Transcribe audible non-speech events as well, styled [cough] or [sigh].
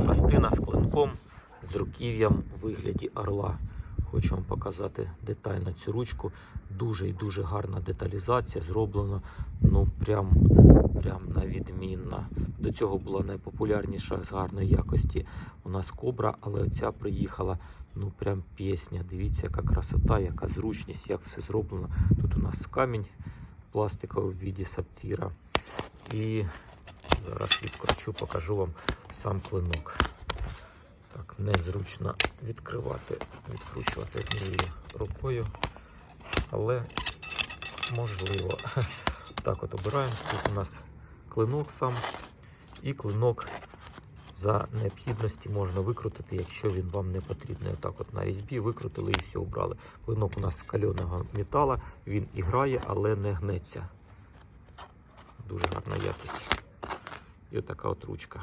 тростина з клинком, з руків'ям у вигляді орла. Хочу вам показати детально цю ручку. Дуже і дуже гарна деталізація. Зроблено ну прям, прям на відмінно. До цього була найпопулярніша з гарної якості у нас кобра, але оця приїхала ну прям пісня. Дивіться, яка красота, яка зручність, як все зроблено. Тут у нас камінь пластиковий в віді сапфіра. І зараз відкручу, покажу вам сам клинок. Так, незручно відкривати, відкручувати однією рукою, але можливо. [laughs] Так от обираємо. Тут у нас клинок сам і клинок за необхідності можна викрутити, якщо він вам не потрібний. Отак от на різьбі викрутили і все обрали. Клинок у нас з кальоного металу, він і грає, але не гнеться. Дуже гарна якість. І отака от ручка.